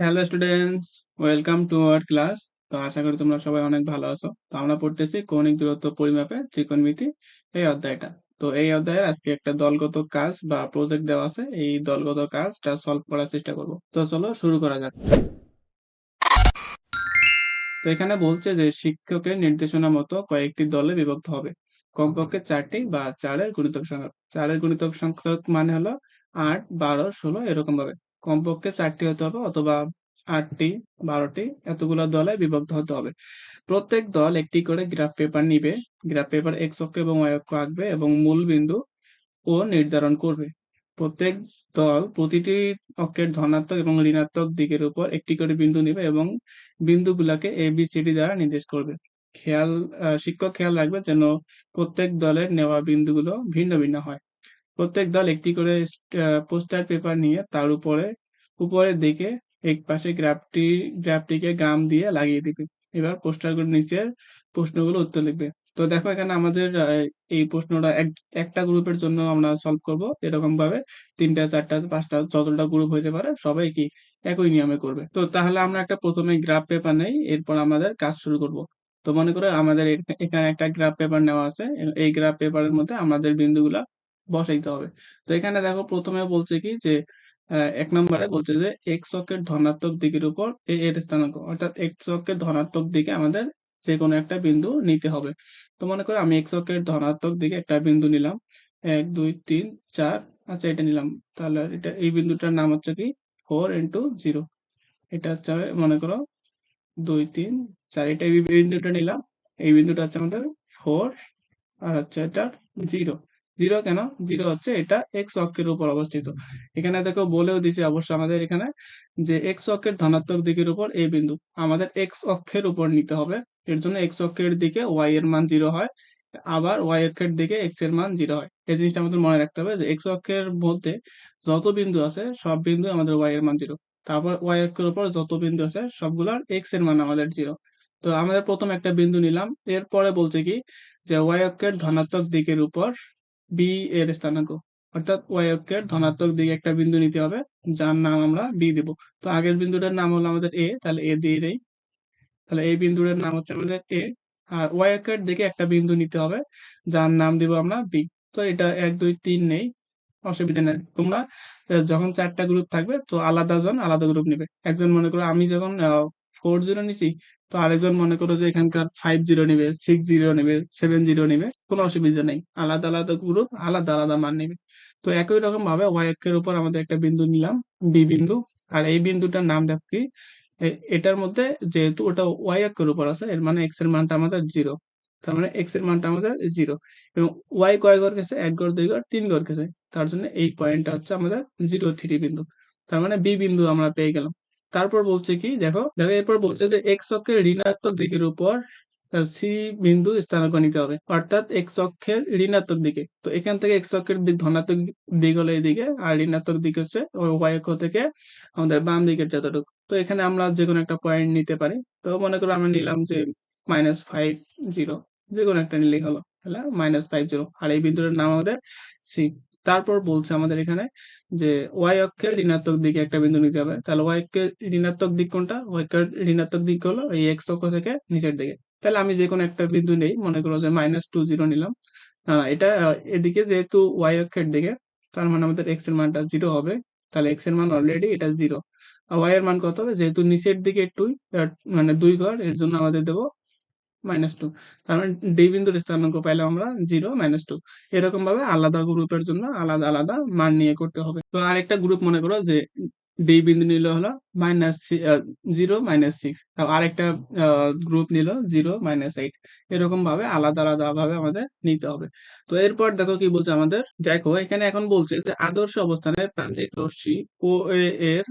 Hello students welcome to our class তো আশা করি তোমরা সবাই অনেক ভালো আছো। তো আমরা পড়তেছি কৌণিক দূরত্ব পরিমাপে ত্রিকোণমিতি এই অধ্যায়টা। তো এই অধ্যায়ের আজকে একটা দলগত কাজ বা প্রজেক্ট দেওয়া আছে। এই দলগত কাজটা সলভ করার চেষ্টা করব। তো চলো শুরু করা যাক। তো এখানে বলছে যে শিক্ষকের নির্দেশনা মতো কয়েকটি দলে বিভক্ত হবে। কমপক্ষে চারটি বা চারের গুণিতক সংখ্যক চারের গুণিতক সংখ্যক মানে হলো আট, বারো, ষোলো এরকম ভাবে। কমপক্ষে চারটি হতে হবে অথবা আটটি, বারোটি, এতগুলো দলে বিভক্ত হতে হবে। প্রত্যেক দল একটি করে গ্রাফ পেপার নিবে। গ্রাফ পেপার এক্স অক্ষ এবং ওয়াই অক্ষ আঁকবে এবং মূল বিন্দু ও নির্ধারণ করবে। প্রত্যেক দল প্রতিটি অক্ষের ধনাত্মক এবং ঋণাত্মক দিকের উপর একটি করে বিন্দু নেবে এবং বিন্দুগুলাকে এ বি সি ডি দ্বারা নির্দেশ করবে। খেয়াল শিক্ষক খেয়াল রাখবে যেন প্রত্যেক দলের নেওয়া বিন্দুগুলো ভিন্ন ভিন্ন হয়। প্রত্যেক দল একটি করে পোস্টার পেপার নিয়ে তার উপরে, উপরের দিকে এক পাশে গ্রাফটি গ্রাফটিকে গাম দিয়ে লাগিয়ে দিবে। এবার পোস্টারগুলোর নিচের প্রশ্নগুলো উত্তর লিখবে। তো দেখো এখানে আমাদের এই প্রশ্নটা এক- একটা গ্রুপের জন্য আমরা সলভ করব। এরকম ভাবে তিনটা, চারটা, পাঁচটা যতটা গ্রুপ হইতে পারে, সবাই কি একই নিয়মে করবে। তো তাহলে আমরা একটা প্রথমে গ্রাফ পেপার নেই, এরপর আমাদের কাজ শুরু করব। তো মনে করো আমাদের এখ- এখানে একটা গ্রাফ পেপার নেওয়া আছে। এই গ্রাফ পেপারের মধ্যে আমাদের বিন্দুগুলা বসাইতে হবে। তো এখানে দেখো প্রথমে বলছে কি যে এক নম্বরে বলছে যে এক্স অক্ষের ধনাত্মক দিকের উপর এর স্থানাঙ্ক, অর্থাৎ এক্স অক্ষের ধনাত্মক দিকে আমাদের যে কোনো একটা বিন্দু নিতে হবে। তো মনে করো আমি এক্স অক্ষের ধনাত্মক দিকে একটা বিন্দু নিলাম। এক, দুই, তিন, চার আচ্ছা এটা নিলাম। তাহলে এটা, এই বিন্দুটার নাম হচ্ছে কি? ফোর ইন্টু জিরো এটা হচ্ছে মনে করো দুই, তিন, চার, এটা এই বিন্দুটা নিলাম। এই বিন্দুটা হচ্ছে আমাদের ফোর আর হচ্ছে এটা জিরো জিরো কেন? জিরো হচ্ছে এটা এক্স অক্ষের উপর অবস্থিত। এখানে দেখো বলেও দিছে অবশ্য আমাদের এখানে যে এক্স অক্ষের ধনাত্মক দিকের উপর এই বিন্দু। আমাদের এক্স অক্ষের উপর নিতে হবে। এর জন্য এক্স অক্ষের দিকে ওয়াই এর মান জিরো হয়, আবার ওয়াই অক্ষের দিকে এক্সের মান জিরো হয়। এই জিনিসটা আমাদের মনে রাখতে হবে যে এক্স অক্ষের মধ্যে যত বিন্দু আছে, সব বিন্দু আমাদের ওয়াই এর মান জিরো। তারপর ওয়াই অক্ষের উপর যত বিন্দু আছে, সবগুলোর এক্সের মান আমাদের জিরো। তো আমাদের প্রথম একটা বিন্দু নিলাম। এরপরে বলছে কি? যে ওয়াই অক্ষের ধনাত্মক দিকের উপর বি এর স্থানাঙ্ক। অর্থাৎ ওয়াই অক্ষের ধনাত্মক দিকে একটা বিন্দু নিতে হবে, যার নাম আমরা বি দেব। তো আগের বিন্দুটার নাম হলো আমাদের এ তাহলে এ দিয়ে দেই। তাহলে এই বিন্দুটার নাম হচ্ছে আমাদের এ আর ওয়াই অক্ষের দিকে একটা বিন্দু নিতে হবে, যার নাম দিব আমরা বি তো এটা এক, দুই, তিন নেই, অসুবিধা নেই। তোমরা যখন চারটা গ্রুপ থাকবে, তো আলাদা জন আলাদা গ্রুপ নেবে। একজন মনে করো আমি যখন ফোর জিরো নিছি, তো আরেকজন মনে করো যে এখানকার ফাইভ জিরো নিবে সিক্স জিরো নিবে সেভেন জিরো নিবে, কোনো অসুবিধা নেই। আলাদা আলাদা গ্রুপ আলাদা আলাদা মান নিবে। তো একই রকম ভাবে ওয়াই অক্ষের উপর আমাদের একটা বিন্দু নিলাম বি বিন্দু। আর এই বিন্দুটার নাম দেখো কি এটার মধ্যে যেহেতু ওটা ওয়াই অক্ষের উপর আছে, এর মানে এক্সের মানটা আমাদের জিরো তার মানে এক্সের মানটা আমাদের জিরো এবং ওয়াই কয় ঘর গেছে? এক ঘর, দুই ঘর, তিন ঘর গেছে। তার জন্য এই পয়েন্টটা হচ্ছে আমাদের জিরো থ্রি বিন্দু। তার মানে বি বিন্দু আমরা পেয়ে গেলাম। তারপর বলছে কি, দেখো দেখো, এরপর বলছে যে এক্স অক্ষের ঋণাত্মক দিকের উপর সি বিন্দু স্থানাঙ্ক নিতে হবে। অর্থাৎ এক্স অক্ষের ঋণাত্মক দিকে। তো এখান থেকে এক্স অক্ষের ধনাত্মক দিক হলো এদিকে, আর ঋণাত্মক দিক হচ্ছে ওয়াই অক্ষ থেকে আমাদের বাম দিকের যতটুকু। তো এখানে আমরা যে কোনো একটা পয়েন্ট নিতে পারি। তো মনে করো আমরা নিলাম যে মাইনাস ফাইভ জিরো যে কোনো একটা নিলেই হলো। তাহলে মাইনাস ফাইভ জিরো আর এই বিন্দুটার নাম আমাদের সি তারপর বলছে আমাদের এখানে যে ওয়াই অক্ষের ঋণাত্মক দিকে একটা বিন্দু নিতে হবে। তাহলে ওয়াই অক্ষের ঋণাত্মক দিক কোনটা? ওয়াই অক্ষের ঋণাত্মক দিক হলো এই এক্স অক্ষ থেকে নিচের দিকে। তাহলে আমি যে কোনো একটা বিন্দু নেই, মনে করো যে মাইনাস টু জিরো নিলাম। না এটা এদিকে যেহেতু ওয়াই অক্ষের দিকে, তার মানে আমাদের এক্সের মানটা জিরো হবে। তাহলে এক্সের মান অলরেডি এটা জিরো আর ওয়াই এর মান কত হবে? যেহেতু নিচের দিকে একটু মানে দুই ঘর, এর জন্য আমাদের দেবো মাইনাস টু তার মানে ডি বিন্দুর স্থানাঙ্ক পাইলাম আমরা জিরো মাইনাস টু এরকম ভাবে আলাদা গ্রুপের জন্য আলাদা আলাদা মান নিয়ে করতে হবে। তো আরেকটা গ্রুপ মনে করো যে ডি বিন্দু নিল হলো মাইনাস জিরো মাইনাস সিক্স আরেকটা গ্রুপ নিল জিরো মাইনাস এইট এরকম ভাবে আলাদা আলাদা ভাবে আমাদের নিতে হবে। তো এরপর দেখো কি বলছে আমাদের? দেখো এখানে এখন বলছে যে আদর্শ অবস্থানে প্রান্তিক রশ্মি ও এর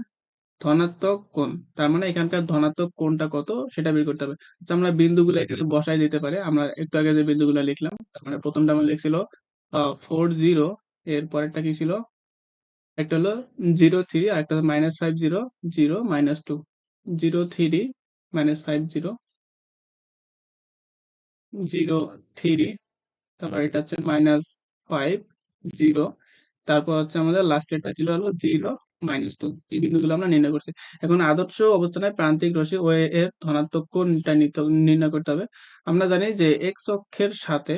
ধনাত্মক কোণ তার মানে এখানকার ধনাত্মক কোণটা কত সেটা বের করতে হবে। আচ্ছা আমরা বিন্দুগুলো এখানে বসাই দিতে পারি। আমরা একটু আগে যে বিন্দুগুলো লিখলাম তার মানে প্রথমটা আমরা লিখছিল ফোর জিরো এর পরেরটা কি ছিল? একটা হলো জিরো থ্রি আর একটা minus five zero zero minus two zero three minus five zero zero three তারপর এটা হচ্ছে মাইনাস ফাইভ জিরো তারপর হচ্ছে আমাদের লাস্টেরটা ছিল হলো জিরো মাইনাস টু এই বিন্দুগুলো আমরা নির্ণয় করছি। এখন আদর্শ অবস্থানে প্রান্তিক রশ্মি ও এর ধনাত্মক কোণটা নির্ণয় করতে হবে। আমরা জানি যে এক্স অক্ষের সাথে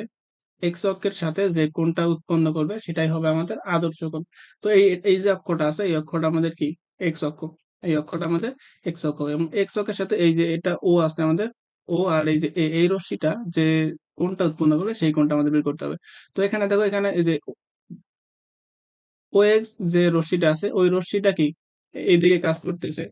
এক্স অক্ষের সাথে যে কোণটা উৎপন্ন করবে সেটাই হবে আমাদের আদর্শ কোণ। তো এই এই যে অক্ষটা আছে, এই অক্ষটা আমাদের কি? এক্স অক্ষ। এই অক্ষটা আমাদের এক্স অক্ষ। এবং এক্স অক্ষের সাথে এই যে এটা ও আছে আমাদের ও আর এই যে এই রশ্মিটা যে কোণটা উৎপন্ন করবে সেই কোণটা আমাদের বের করতে হবে। তো এখানে দেখো, এখানে এই যে ও এক্স যে রশ্মিটা আছে, ওই রশ্মিটা কি? এইদিকে কাজ করতেছে।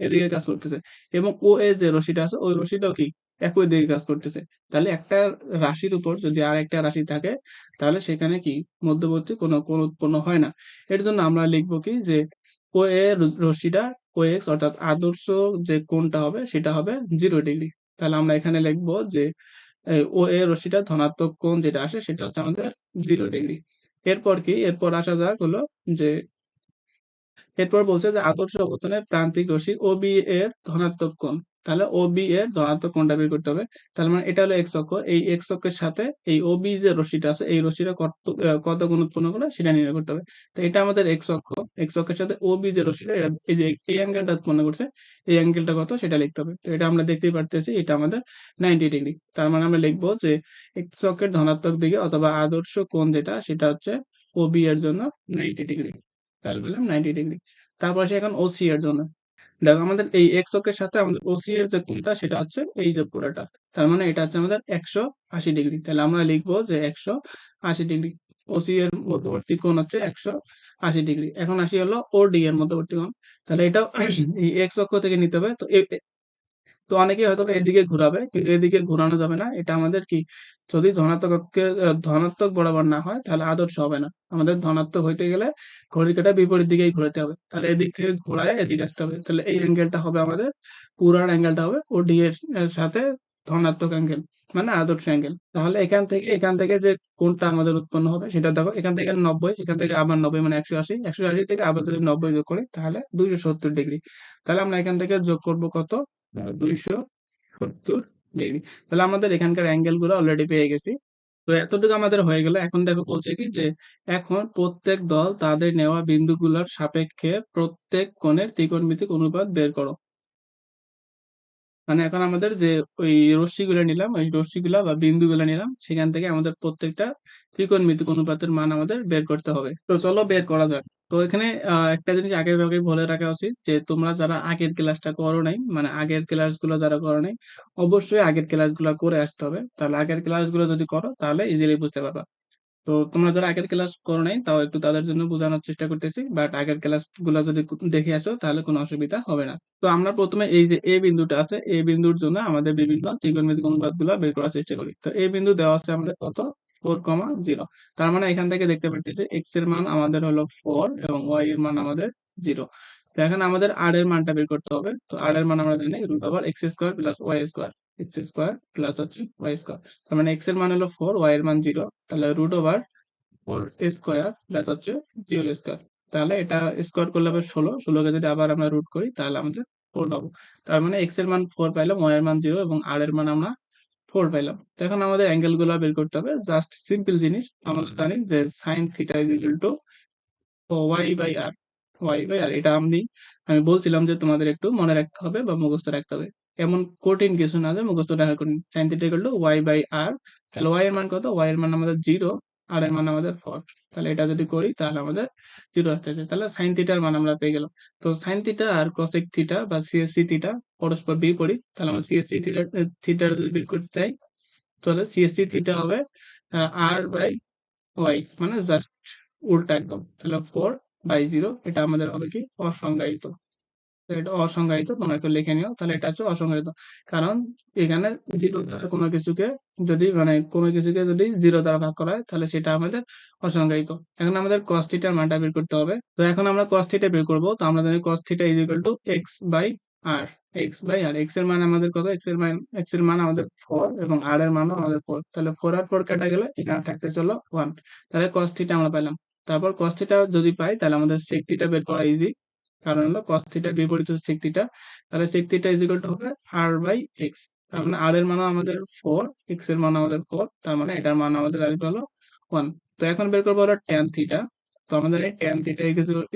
এদিকে কাজ করতেছে। এবং ও এ যে রশ্মিটা আছে, ওই রশ্মিটাও কি? একই দিকে কাজ করতেছে। তাহলে একটা রাশির উপর যদি আর একটা রাশি থাকে, তাহলে সেখানে কি? মধ্যবর্তী কোনো, কোন উৎপন্ন হয় না। এর জন্য আমরা লিখব কি? যে ও এ রশ্মিটা ও এক্স অর্থাৎ আদর্শ যে কোণটা হবে, সেটা হবে জিরো ডিগ্রি তাহলে আমরা এখানে লিখব যে ও এ রশ্মিটা ধনাত্মক কোণ যেটা আসে, সেটা হচ্ছে আমাদের জিরো ডিগ্রি এরপর কি? এরপর আসা যাক হলো যে, এরপর বলছে যে, আদর্শ অবস্থানে প্রান্তিক রশ্মি ও বি এর ধনাত্মক কোণ। তাহলে ও বি এর ধনাত্মক কোণটা বের করতে হবে। তাহলে মানে এটা হলো এক্স অক্ষ। এই এক্স অক্ষের সাথে এই ও বি যে রশ্মিটা আছে, এই রশ্মিটা কত কত গুণ উৎপন্ন করে সেটা নির্ণয় করতে হবে। তো এটা আমাদের এক্স অক্ষ। এক্স অক্ষের সাথে ও বি যে রশ্মিটা এই যে এই অ্যাঙ্গেলটা উৎপন্ন করছে, এই অ্যাঙ্গেলটা কত সেটা লিখতে হবে। তো এটা আমরা দেখতেই পারতেছি, এটা আমাদের নাইনটি ডিগ্রি তার মানে আমরা লিখব যে এক্স অক্ষের ধনাত্মক দিকে অথবা আদর্শ কোণ যেটা, সেটা হচ্ছে ও বি এর জন্য নাইনটি ডিগ্রি তাহলে বললাম নাইনটি ডিগ্রি তারপর সে এখন ওসি এর জন্য। দেখো আমাদের এই এক্স অক্ষের সাথে আমাদের ওসি এর যে কোনটা সেটা হচ্ছে এই যে পুরোটা তার মানে এটা হচ্ছে আমাদের একশো আশি ডিগ্রি। তাহলে আমরা লিখব যে একশো আশি ডিগ্রি ওসি এর মধ্যবর্তী কোণ হচ্ছে একশো আশি ডিগ্রি। এখন আসি হলো ও ডি এর মধ্যবর্তী কোণ। তাহলে এটা এই এক্স অক্ষ থেকে নিতে হবে। তো তো অনেকেই হয়তো এদিকে ঘুরাবে, কিন্তু এদিকে ঘুরানো যাবে না। এটা আমাদের কি? যদি ধনাত্মক ধনাত্মক বরাবর না হয়, তাহলে আদর্শ হবে না। আমাদের ধনাত্মক হইতে গেলে ঘড়ির কাটা বিপরীত দিকেই ঘুরাতে হবে। তাহলে এদিক থেকে ঘোরায় এদিকে আসতে হবে। তাহলে এই অ্যাঙ্গেলটা হবে আমাদের, পুরার অ্যাঙ্গেলটা হবে ও ডি এর সাথে ধনাত্মক অ্যাঙ্গেল মানে আদর্শ অ্যাঙ্গেল তাহলে এখান থেকে এখান থেকে যে কোনটা আমাদের উৎপন্ন হবে সেটা দেখো এখান থেকে নব্বই এখান থেকে আবার নব্বই মানে একশো আশি একশো আশি থেকে আবার যদি নব্বই যোগ করি তাহলে দুইশো সত্তর ডিগ্রি তাহলে আমরা এখান থেকে যোগ করব কত? দুইশো সত্তর ডিগ্রি তাহলে আমাদের এখানকার অ্যাঙ্গেলগুলো অলরেডি পেয়ে গেছি। তো এতটুকু আমাদের হয়ে গেল। এখন দেখো বলছে কি যে এখন প্রত্যেক দল তাদের নেওয়া বিন্দুগুলোর সাপেক্ষে প্রত্যেক কোণের ত্রিকোণমিতিক অনুপাত বের করো। মানে এখন আমাদের যে ওই রশ্মি রশ্মিগুলো নিলাম, ওই রশ্মিগুলা বা বিন্দুগুলো নিলাম, সেখান থেকে আমাদের প্রত্যেকটা ত্রিকোণমিতিক অনুপাতের মান আমাদের বের করতে হবে। তো চলো বের করা যাক। তো এখানে একটা জিনিস আগে ভাগে বলে রাখা উচিত যে তোমরা যারা আগের ক্লাসটা করো নাই মানে আগের ক্লাসগুলো যারা করো নাই, অবশ্যই আগের ক্লাসগুলো করে আসতে হবে। তাহলে আগের ক্লাসগুলো যদি করো, তাহলে ইজিলি বুঝতে পারবা। তো তোমরা যারা আগের ক্লাস করো নাই, তাও একটু তাদের জন্য বোঝানোর চেষ্টা করতেছি। বাট আগের ক্লাসগুলো যদি দেখে আসো, তাহলে কোনো অসুবিধা হবে না। তো আমরা প্রথমে এই যে এ বিন্দুটা আছে এই বিন্দুর জন্য আমাদের বিভিন্ন ত্রিকোণমিতিক অনুপাতগুলো বের করার চেষ্টা করি। তো এই বিন্দু দেওয়া আছে আমাদের কত? Four comma zero. তার মানে এখান থেকে দেখতে পাচ্ছি এক্সের মান আমাদের হলো ফোর এবং ওয়াই এর মান আমাদের জিরো। তো এখন আমাদের আর এর মানটা বের করতে হবে। তো আর এর মান আমরা জানি root over x square plus y square x square plus হচ্ছে ওয়াই স্কোয়ার তার মানে এক্সের মান হলো ফোর ওয়াই এর মান জিরো তাহলে root over four square plus হচ্ছে জিরো স্কোয়ার তাহলে এটা স্কোয়ার করলে হবে ষোলো। ষোলোকে যদি আবার আমরা রুট করি তাহলে আমাদের ফোর পাবো। তার মানে এক্সের মান ফোর পাইলাম ওয়াই এর মান জিরো এবং আর এর মান আমরা ফোর পাইলাম। তো এখন আমাদের অ্যাঙ্গেলগুলো বের করতে হবে। জাস্ট সিম্পল জিনিস। আমরা জানি যে sine theta is equal to y by r y by r এটা আমি আমি বলছিলাম যে তোমাদের একটু মনে রাখতে হবে বা মুখস্থ রাখতে হবে। এমন কঠিন কিছু না যে মুখস্থ রাখা কঠিন। Sine theta equal to y by r তাহলে ওয়াই এর মান কত? ওয়াই এর মান আমাদের জিরো আর এর মান আমাদের ফোর তাহলে এটা যদি করি, তাহলে আমাদের জিরো আসতেছে তাহলে সাইন থিটার মান আমরা পেয়ে গেলাম। তো সাইন থিটা আর কসেক থিটা বা সিএসসি থিটা পরস্পর বিপরীত তাহলে আমরা সিএসসি থিটা থিটা যদি বের করতে চাই, তাহলে সিএসসি থিটা হবে আর বাই ওয়াই মানে জাস্ট উল্টা একদম। তাহলে ফোর বাই জিরো এটা আমাদের হবে কি? অসংজ্ঞায়িত। এটা অসংজ্ঞায়িত তোমরা একটু লিখে নিও। তাহলে এটা হচ্ছে অসংজ্ঞায়িত। কারণ এখানে জিরো দ্বারা কোনো কিছুকে যদি মানে কোনো কিছুকে যদি জিরো দ্বারা ভাগ করা হয় তাহলে সেটা আমাদের অসংজ্ঞায়িত। এখন আমাদের থিটার মানটা বের করতে হবে। তো এখন আমরা থিটা বের করব। তো আমরা জানি theta is equal to x by r x by r এক্সের মান আমাদের কত? এক্সের মান এক্সের মান আমাদের ফোর এবং আর এর মানও আমাদের ফোর তাহলে ফোর আর ফোর কেটে গেলে এখানে থাকতে চলো ওয়ান তাহলে থিটা আমরা পেলাম তারপর থিটা যদি পাই তাহলে আমাদের থিটা বের করা ইজি কারণ হলো cos থিটা বিপরীত হচ্ছে সেক থিটা তাহলে সেক থিটা ইজ টু হবে r বাই x, তার মানে r এর মান আমাদের 4 x এর মান আমাদের 4 তার মানে এটার মান আমাদের আসবে হলো 1 তো এখন বের করব হলো tan থিটা তো আমাদের এই tan থিটা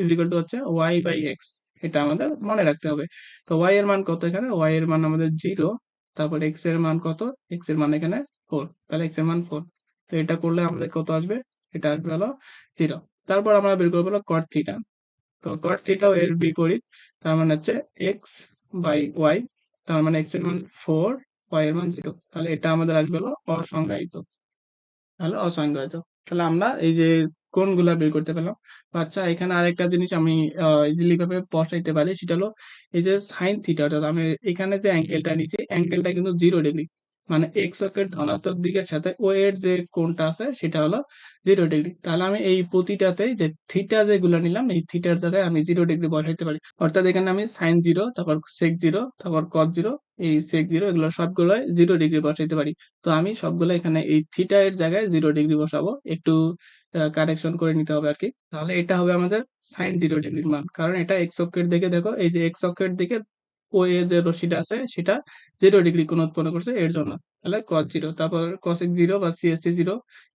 ইজ টু হচ্ছে y বাই x, এটা আমাদের মনে রাখতে হবে। তো y এর মান কত এখানে? y এর মান আমাদের জিরো তারপর x এর মান কত? x এর মান এখানে ফোর তাহলে x এর মান ফোর তো এটা করলে আমাদের কত আসবে? এটা আসবে হলো জিরো তারপর আমরা বের করব হলো cot থিটা তো থিটাও এর বিপরীত, তার মানে হচ্ছে x বাই y, তার মানে x এর মান ফোর y এর মান জিরো তাহলে এটা আমাদের আসবে হলো অসংজ্ঞায়িত। তাহলে অসংজ্ঞায়িত। তাহলে আমরা এই যে কোণগুলা বের করতে পেলাম। আচ্ছা এখানে আরেকটা জিনিস আমি ইজিলি ভাবে বসাইতে পারি, সেটা হলো এই যে সাইন থিটা অর্থাৎ আমি এখানে যে অ্যাঙ্গেলটা নিচ্ছি অ্যাঙ্গেলটা কিন্তু জিরো ডিগ্রি মানে এক্স অক্ষের ধনাত্মক দিকের সাথে ও এর যে কোণটা আছে, সেটা হলো জিরো ডিগ্রি তাহলে আমি এই প্রতিটাতে যে থিটা যেগুলো নিলাম, এই থিটার জায়গায় আমি জিরো ডিগ্রি বসাইতে পারি। অর্থাৎ এখানে আমি সাইন জিরো তারপর সেক জিরো তারপর কস জিরো এই সেক জিরো এগুলো সবগুলো জিরো ডিগ্রি বসাইতে পারি। তো আমি সবগুলো এখানে এই থিটা এর জায়গায় জিরো ডিগ্রি বসাবো। একটু কারেকশন করে নিতে হবে আর কি তাহলে এটা হবে আমাদের সাইন জিরো ডিগ্রির মান। কারণ এটা এক্স অক্ষের দিকে, দেখো, এই যে এক্স অক্ষের দিকে ও এ যে রশ্মিটা আছে, সেটা জিরো ডিগ্রি কোণ উৎপন্ন করছে, এর জন্য। তাহলে কস জিরো তারপর কসেক জিরো বা সিএসসি জিরো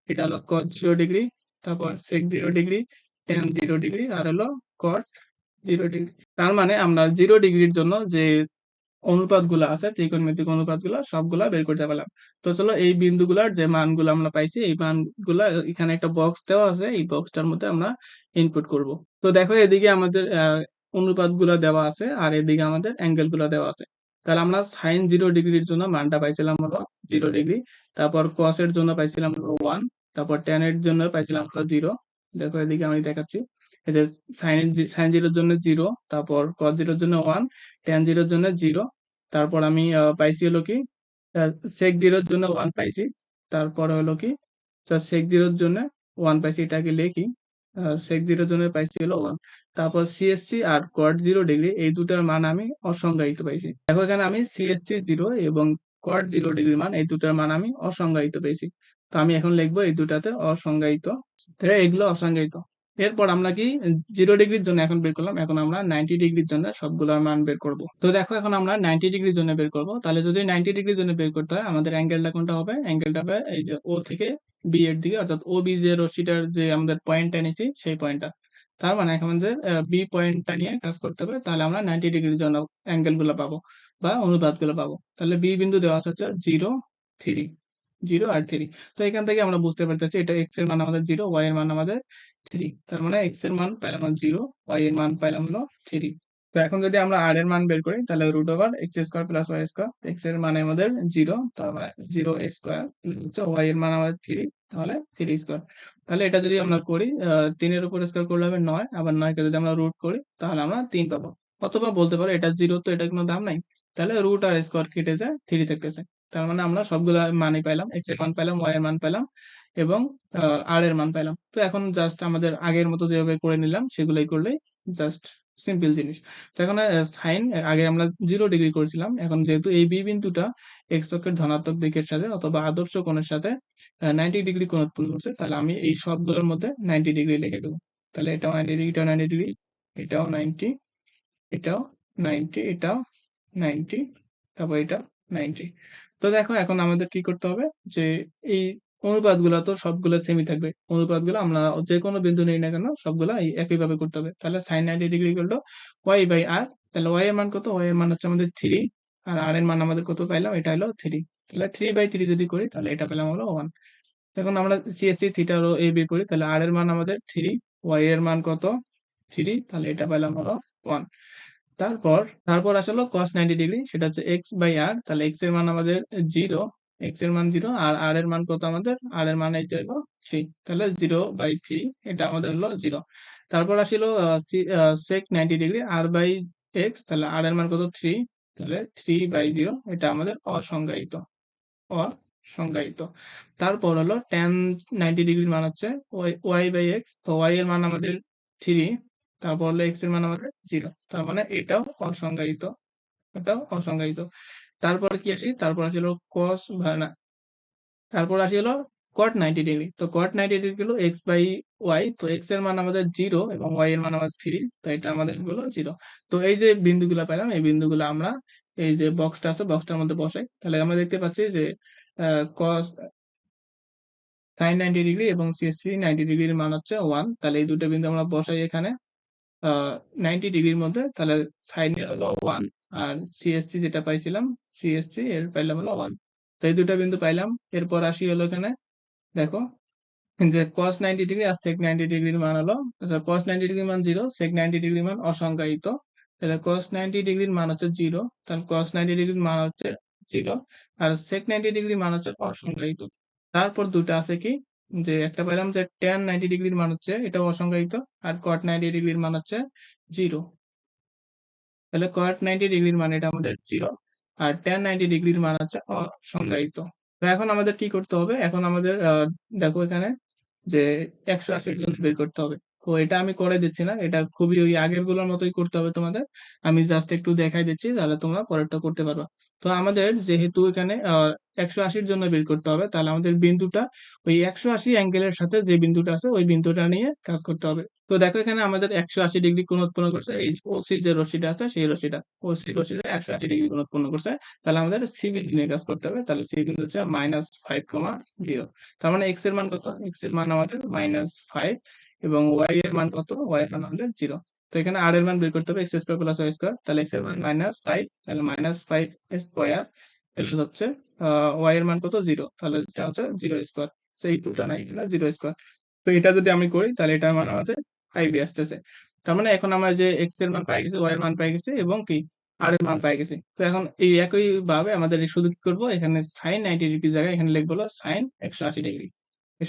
এটা হলো কস জিরো ডিগ্রি তারপর sec zero degree tan zero degree আর হলো কট জিরো ডিগ্রি তার মানে আমরা জিরো ডিগ্রির জন্য যে অনুপাতগুলা আছে, ত্রিকোণমিতিক অনুপাতগুলা সবগুলা বের করতে পারলাম। তো চলো এই বিন্দুগুলার যে মানগুলো আমরা পাইছি, এই মানগুলা এখানে একটা বক্স দেওয়া আছে, এই বক্সটার মধ্যে আমরা ইনপুট করব। তো দেখো এদিকে আমাদের অনুপাতগুলা দেওয়া আছে আর এদিকে আমাদের অ্যাঙ্গেলগুলা দেওয়া আছে। তাহলে আমরা সাইন জিরো ডিগ্রির জন্য মানটা পাইছিলাম হলো জিরো ডিগ্রি তারপর কস এর জন্য পাইছিলাম হলো ওয়ান তারপর টেন এর জন্য পাইছিলাম হলো জিরো দেখো এদিকে আমি দেখাচ্ছি এই সাইন সাইন জিরোর জন্য জিরো তারপর কস জিরোর জন্য ওয়ান টেন জিরোর জন্য জিরো তারপর আমি পাইছি হলো কি সেক জিরোর জন্য ওয়ান পাইছি তারপরে হলো কি সেক জিরোর জন্য ওয়ান পাইছি এটাকে লিখি সেক জিরোর জন্য পাইছি হলো ওয়ান তারপর সিএসসি আর কট জিরো ডিগ্রি এই দুটার মান আমি অসংজ্ঞায়িত পাইছি দেখো এখানে আমি সিএসসি জিরো এবং কট জিরো ডিগ্রি মান, এই দুটার মান আমি অসংজ্ঞায়িত পেয়েছি। তো আমি এখন লিখব এই দুটাতে অসংজ্ঞায়িত। এগুলো অসংজ্ঞায়িত। এরপর আমরা কি জিরো ডিগ্রির জন্য এখন বের করলাম, এখন আমরা নাইনটি ডিগ্রির জন্য সবগুলোর মান বের করব। তো দেখো এখন আমরা নাইনটি ডিগ্রির জন্য বের করব। তাহলে যদি নাইনটি ডিগ্রির জন্য বের করতে হয়, আমাদের অ্যাঙ্গেলটা কোনটা হবে? অ্যাঙ্গেলটা হবে এই যে ও থেকে বি এর দিকে, অর্থাৎ ও বি যে রশ্মিটার যে আমাদের পয়েন্টটা নিয়েছি সেই পয়েন্টটা তার মানে আমাদের বি পয়েন্টটা নিয়ে কাজ করতে হবে, তাহলে আমরা নাইনটি ডিগ্রির জন্য অ্যাঙ্গেলগুলো পাবো বা অনুপাতগুলো পাবো। তাহলে বি বিন্দু দেওয়া আছে জিরো থ্রি জিরো আর থ্রি তো এখান থেকে আমরা বুঝতে পারতেছি এটা এক্সের মান আমাদের জিরো ওয়াই এর মান আমাদের থ্রি তার মানে এক্সের মান পাইলাম জিরো ওয়াই এর মান পাইলাম হলো থ্রি তো এখন যদি আমরা আর এর মান বের করি, তাহলে root over x square plus y square এক্সের মানে আমাদের জিরো তাহলে জিরো এক্স স্কোয়ার ওয়াই এর মান আমাদের থ্রি তাহলে থ্রি স্কোয়ার তাহলে এটা যদি আমরা করি তিনের উপর স্কোয়ার করলে হবে নয়, আবার নয়কে যদি আমরা রুট করি, তাহলে আমরা তিন পাবো। অথবা বলতে পারো এটা জিরো তো এটা কোনো দাম নাই, তাহলে রুট আর স্কোয়ার কেটে যায় থ্রি থাকতেছে। তার মানে আমরা সবগুলা মানই পাইলাম এক্সের মান পাইলাম ওয়াই এর মান পাইলাম, এবং আর এর মান পাইলাম। তো এখন জাস্ট আমাদের আগের মতো যেভাবে করে নিলাম, সেগুলোই করলেই জাস্ট সিম্পল জিনিস। তো এখন সাইন আগে আমরা জিরো ডিগ্রি করেছিলাম, এখন যেহেতু এই বি বিন্দুটা এক্স অক্ষের ধনাত্মক দিকের সাথে অথবা আদর্শ কোণের সাথে নাইনটি ডিগ্রি কোণ উৎপন্ন করছে, তাহলে আমি এই সবগুলোর মধ্যে নাইনটি ডিগ্রি লিখে দেবো। তাহলে এটাও নাইনটি ডিগ্রি এটাও নাইনটি ডিগ্রি এটাও নাইনটি এটাও নাইনটি এটাও নাইনটি তারপর এটা নাইনটি তো দেখো, এখন আমাদের কি করতে হবে যে এই অনুপাতগুলো তো সবগুলো সেমই থাকবে। অনুপাতগুলো আমরা যে কোনো বিন্দু নেই না কেন, সবগুলো একইভাবে করতে হবে। তাহলে সাইন নাইনটি ডিগ্রি করল ওয়াই বাই আর তাহলে ওয়াই এর মান কত? ওয়াই এর মান হচ্ছে আমাদের থ্রি আর আর এর মান আমাদের কত পাইলাম? এটা হলো থ্রি তাহলে থ্রি বাই থ্রি যদি করি, তাহলে এটা পেলাম হলো ওয়ান এখন আমরা সিএসসি থিটা ও এ বি করি, তাহলে আর এর মান আমাদের থ্রি ওয়াই এর মান কত? থ্রি তাহলে এটা পেলাম হলো ওয়ান তারপর তারপর আসলো কস নাইনটি ডিগ্রি সেটা হচ্ছে এক্স বাই আর তাহলে এক্সের মান আমাদের জিরো এক্সের মান জিরো আর আর এর মান কত আমাদের? আর এর মান এই হলো থ্রি তাহলে জিরো বাই থ্রি এটা আমাদের হলো জিরো তারপর আসলো sec ninety degree r by x তাহলে আর এর মান কত? থ্রি তাহলে থ্রি বাই জিরো এটা আমাদের অসংজ্ঞায়িত অসংজ্ঞায়িত। তারপর হলো টেন নাইনটি ডিগ্রির মান হচ্ছে ওয়াই বাই এক্স তো ওয়াই এর মান আমাদের থ্রি তারপর হলো এক্সের মান আমাদের জিরো তার মানে এটাও অসংজ্ঞায়িত এটাও অসংজ্ঞায়িত। তারপর কি আসি? তারপর আসি হলো কস না, তারপর আসি হলো কট নাইনটি ডিগ্রি তো কট নাইনটি ডিগ্রি হলো এক্স বাই ওয়াই তো এক্সের মান আমাদের জিরো এবং ওয়াই এর মান আমাদের থ্রি তো এটা আমাদের হলো জিরো তো এই যে বিন্দুগুলো পেলাম, এই বিন্দুগুলো আমরা এই যে বক্সটা আছে বক্সটার মধ্যে বসাই। তাহলে আমরা দেখতে পাচ্ছি যে কস সাইন নাইনটি ডিগ্রি এবং সিএসসি নাইনটি ডিগ্রির মান হচ্ছে ওয়ান তাহলে এই দুটো বিন্দু আমরা বসাই এখানে। নাইনটি ডিগ্রির মধ্যে, তাহলে সাইন হলো ওয়ান আর সিএসসি যেটা পাইছিলাম সিএসসি এর পাইলাম হলো ওয়ান তো এই দুটো বিন্দু পাইলাম, এরপর আসি হলো এখানে, দেখো যে cos 90 ডিগ্রি আর sec 90 ডিগ্রির মান হলো cos 90 ডিগ্রির মান 0 sec 90 ডিগ্রির মান অসংজ্ঞায়িত তাহলে cos 90 ডিগ্রির মান হচ্ছে 0 তাহলে cos 90 ডিগ্রির মান হচ্ছে 0 আর sec 90 ডিগ্রির মান হচ্ছে অসংজ্ঞায়িত তারপর দুটো আছে কি যে একটা পেলাম যে tan 90 ডিগ্রির মান হচ্ছে এটাও অসংজ্ঞায়িত আর cot 90 ডিগ্রির মান হচ্ছে 0 তাহলে cot 90 ডিগ্রির মান এটা আমাদের 0 আর tan 90 ডিগ্রির মান হচ্ছে অসংজ্ঞায়িত তো এখন আমাদের কি করতে হবে এখন আমাদের দেখো এখানে যে একশো আশি বের করতে হবে। তো এটা আমি করে দিচ্ছি না। এটা খুবই ওই আগেরগুলোর মতোই করতে হবে তোমাদের। আমি জাস্ট একটু দেখাই দিচ্ছি, তাহলে তোমরা পরেরটা করতে পারবা। তো আমাদের যেহেতু এখানে একশো আশির জন্য বের করতে হবে, তাহলে আমাদের বিন্দুটা ওই একশো আশি অ্যাঙ্গেলের সাথে যে বিন্দুটা আছে, ওই বিন্দুটা নিয়ে কাজ করতে হবে। তো দেখো এখানে আমাদের একশো আশি ডিগ্রি কোণ উৎপন্ন করছে, এই ওসি যে রশিটা আছে, সেই রশ্মিটা ওসি রশিটা একশো আশি ডিগ্রি কোণ উৎপন্ন করছে। তাহলে আমাদের সি বিন্দু নিয়ে কাজ করতে হবে, তাহলে সি বিন্দু হচ্ছে মাইনাস ফাইভ কমা জিরো তার মানে এক্সের মান কত? এক্সের মান আমাদের মাইনাস ফাইভ এবং ওয়াই এর মান কত? ওয়াই এর মান আমাদের জিরো তো এখানে আর এর মান বের করতে হবে x square plus y square তাহলে এক্সের মান মাইনাস ফাইভ তাহলে মাইনাস ফাইভ স্কোয়ার এটা হচ্ছে ওয়াই এর মান কত? জিরো তাহলে এটা হচ্ছে জিরো স্কোয়ার সেই টুটা নাই, এটা জিরো স্কোয়ার তো এটা যদি আমি করি, তাহলে এটার মান আমাদের ফাইভ আসতেছে। তার মানে এখন আমরা যে এক্সের মান পাই গেছি ওয়াই এর মান পাই গেছি, এবং কি? আর এর মান পাই গেছি। তো এখন এই একই ভাবে আমাদের শুধু কি করব? এখানে সাইন নাইনটি ডিগ্রি জায়গায় এখানে লিখব সাইন একশো আশি ডিগ্রি এই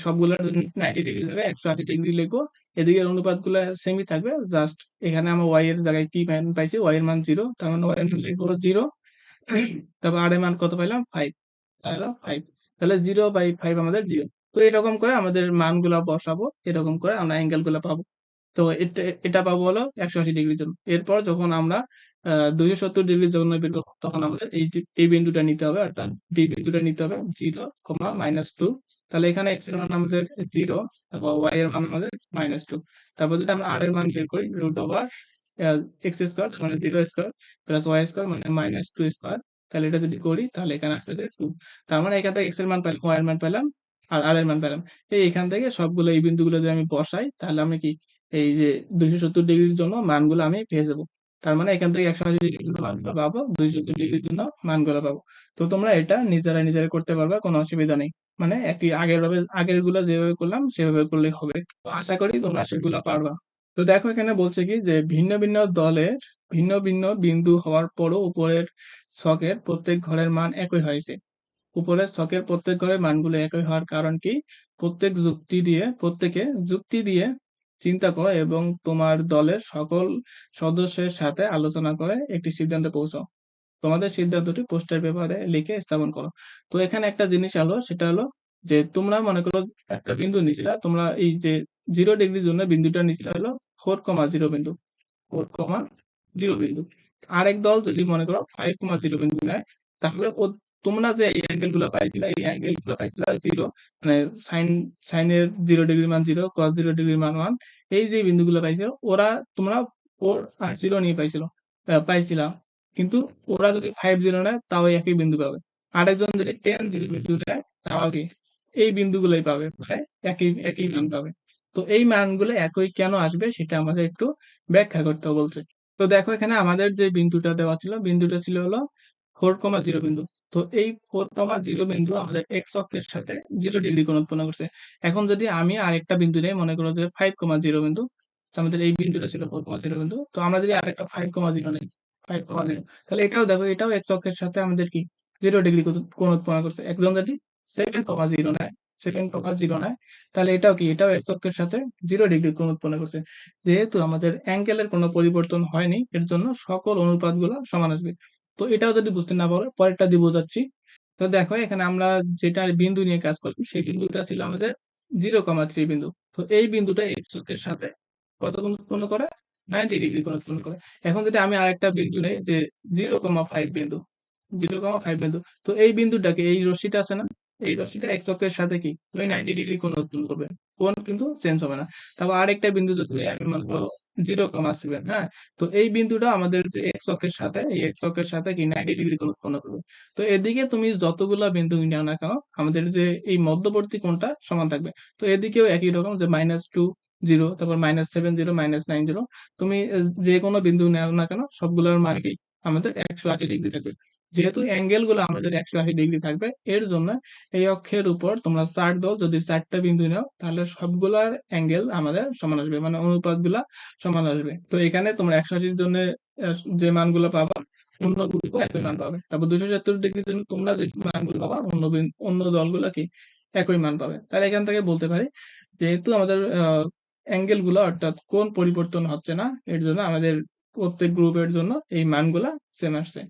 সবগুলো নাইনটি ডিগ্রি একশো আশি ডিগ্রি লিখব এদিকের অনুপাতগুলো সেমই থাকবে জাস্ট এখানে আমরা ওয়াই এর জায়গায় কি মান পাইছি? ওয়াই এর মান জিরো তার মানে ওয়াই এর মান লিখব জিরো তারপর আর এর মান কত পাইলাম? ফাইভ ফাইভ তাহলে জিরো বাই ফাইভ আমাদের জিরো তো এরকম করে আমাদের মানগুলো বসাবো এরকম করে আমরা অ্যাঙ্গেলগুলো পাবো। তো এটা এটা পাবো হলো একশো আশি ডিগ্রির জন্য। এরপর যখন আমরা দুইশো সত্তর জন্য বের তখন আমাদের এই এই বিন্দুটা নিতে হবে, অর্থাৎ ডি বিন্দুটা নিতে হবে জিরো কমা মাইনাস টু তাহলে এখানে এক্সের মান আমাদের জিরো ওয়াই এর মান আমাদের মাইনাস টু তারপর যদি আমরা আর এর মান বের করি রুট ওভার এক্স স্কোয়ার মানে zero square plus y square মানে মাইনাস টু স্কোয়ার তাহলে এটা যদি করি, তাহলে এখানে আসতে টু তার মানে এখান থেকে এক্সের মান পেলাম ওয়াই এর মান পেলাম আর আর এর মান পেলাম এই এখান থেকে সবগুলো এই বিন্দুগুলো যদি আমি বসাই, তাহলে আমি কি, এই যে দুইশো সত্তর ডিগ্রির জন্য মানগুলো আমি পেয়ে যাব। তার মানে এখান থেকে একশো আশি ডিগ্রির মানগুলো পাবো দুইশো সত্তর ডিগ্রির জন্য মানগুলো পাবো। তো তোমরা এটা নিজেরা নিজেরা করতে পারবে কোনো অসুবিধা নেই। মানে একই আগের ভাবে আগেরগুলো যেভাবে করলাম সেভাবে করলেই হবে। তো আশা করি তোমরা সেগুলো পারবা। তো দেখো এখানে বলছে কি যে ভিন্ন ভিন্ন দলের ভিন্ন ভিন্ন বিন্দু হওয়ার পরও উপরের ছকের প্রত্যেক ঘরের মান একই হয়েছে। উপরের ছকের প্রত্যেক ঘরের মানগুলো একই হওয়ার কারণ কি? প্রত্যেক যুক্তি দিয়ে প্রত্যেকে যুক্তি দিয়ে চিন্তা করো এবং তোমার দলের সকল সদস্যের সাথে আলোচনা করে একটি সিদ্ধান্তে পৌঁছাও। তোমাদের সিদ্ধান্তটি পোস্টার পেপারে লিখে স্থাপন করো। তো এখানে একটা জিনিস আলো সেটা হলো যে তোমরা মনে করো একটা বিন্দু নিছিলা তোমরা এই যে জিরো ডিগ্রির জন্য বিন্দুটা নিছিলা হলো ফোর কমা জিরো বিন্দু। ফোর কমা জিরো বিন্দু। আরেক দল যদি মনে করো ফাইভ কমা জিরো বিন্দু নেয় তাহলে তোমরা যে অ্যাঙ্গেলগুলো পাইছিলা, এই অ্যাঙ্গেলগুলো পাইছিলা জিরো মানে সাইন সাইনের জিরো ডিগ্রি মান জিরো কস জিরো ডিগ্রি মান ওয়ান এই যে বিন্দুগুলো পাইছিল ওরা তোমরা ফোর আর জিরো নিয়ে পাইছিল পাইছিলা। কিন্তু ওরা যদি ফাইভ জিরো নেয়, তাও একই বিন্দু পাবে। আরেকজন যদি টেন জিরো বিন্দু নেয়, তাও কি এই বিন্দুগুলোই পাবে একই একই মান পাবে। তো এই মানগুলো একই কেন আসবে, সেটা আমাদের একটু ব্যাখ্যা করতে বলছে। তো দেখো এখানে আমাদের যে বিন্দুটা দেওয়া ছিল, বিন্দুটা ছিল হলো ফোর কমা জিরো বিন্দু। তো এই ফোর কমা জিরো বিন্দু আমাদের এক্স অক্ষের সাথে জিরো ডিগ্রি কোণ উৎপন্ন করছে। এখন যদি আমি আরেকটা বিন্দু নেই, মনে করো যে ফাইভ কমা জিরো বিন্দু আমাদের এই বিন্দুটা ছিল ফোর কমা জিরো বিন্দু। তো আমরা যদি আরেকটা ফাইভ কমা জিরো নেই ফাইভ কমা জিরো তাহলে এটাও দেখো, এটাও এক্স অক্ষের সাথে আমাদের কি? জিরো ডিগ্রি কোণ উৎপন্ন করছে। একজন যদি সেকেন্ড কমা জিরো নেয় সেকেন্ড কমা জিরো নেয়, তাহলে এটাও কি? এটাও এক্স অক্ষের সাথে জিরো ডিগ্রি কোণ উৎপন্ন করছে। যেহেতু আমাদের অ্যাঙ্গেলের কোনো পরিবর্তন হয়নি, এর জন্য সকল অনুপাতগুলো সমান আসবে। তো এটাও যদি বুঝতে না পারো, পরেরটা দিয়ে বোঝাচ্ছি। তো দেখো, এখানে আমরা যেটা বিন্দু নিয়ে কাজ করব, সেই বিন্দুটা ছিল আমাদের জিরো কমা থ্রি বিন্দু। তো এই বিন্দুটা এক্স অক্ষের সাথে কত উৎপন্ন করে? নাইনটি ডিগ্রি উৎপন্ন করে। এখন যদি আমি আরেকটা বিন্দু নেই, যে জিরো কমা ফাইভ বিন্দু জিরো কমা ফাইভ বিন্দু, তো এই বিন্দুটাকে, এই রশ্মিটা আছে না? এই রশ্মিটা এক্স অক্ষের সাথে কি? ওই নাইনটি ডিগ্রি কোণ উৎপন্ন করবে। কোণ কিন্তু চেঞ্জ হবে না। তারপর আরেকটা বিন্দু যদি আমি মনে করো 0,7 হ্যাঁ? তো এই বিন্দুটা আমাদের যে x অক্ষের সাথে এই x অক্ষের সাথে কি 90 ডিগ্রি কোণ উৎপন্ন করবে। তো এদিকে তুমি যতগুলা বিন্দু নাও না কেন আমাদের যে এই মধ্যবর্তী কোণটা সমান থাকবে। তো এদিকেও একই রকম যে -2 0 তারপর -7 0 -9 0 তুমি এ যেকোনো বিন্দু নেও না কেন সবগুলোর মান কি আমাদের 180 ডিগ্রি থাকবে। যেহেতু অ্যাঙ্গেলগুলো আমাদের 180 ডিগ্রি থাকবে, এর জন্য এই অক্ষের উপর তোমরা চার্ট দাও, যদি ৪ টা বিন্দু নাও, তাহলে সবগুলার অ্যাঙ্গেল আমাদের সমান আসবে। মানে অনুপাতগুলা সমান আসবে। তো এখানে তোমরা একশো আশির জন্য যে মানগুলো পাবা, অন্য গ্রুপও একই মান পাবে। তারপর 270 ডিগ্রির জন্য তোমরা যে মানগুলো পাবা, অন্য অন্য দলগুলা কি একই মান পাবে। তাহলে এখান থেকে বলতে পারি, যেহেতু আমাদের অ্যাঙ্গেলগুলা অর্থাৎ কোণ পরিবর্তন হচ্ছে না, এর জন্য আমাদের প্রত্যেক গ্রুপের জন্য এই মানগুলা সেম আসছে।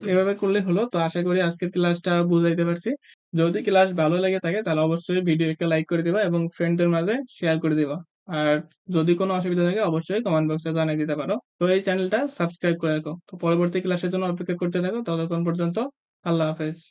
এভাবে করলে হলো। তো আশা করি আজকের ক্লাসটা বুঝাইতে পারছি। যদি ক্লাস ভালো লাগে থাকে তাহলে অবশ্যই ভিডিও একটা লাইক করে দিবা এবং ফ্রেন্ডদের মাঝে শেয়ার করে দিবা। আর যদি কোনো অসুবিধা থাকে অবশ্যই কমেন্ট বক্সে জানিয়ে দিতে পারো। তো এই চ্যানেলটা সাবস্ক্রাইব করে রাখো। তো পরবর্তী ক্লাসের জন্য অপেক্ষা করতে থাকো। ততক্ষণ পর্যন্ত আল্লাহ হাফেজ।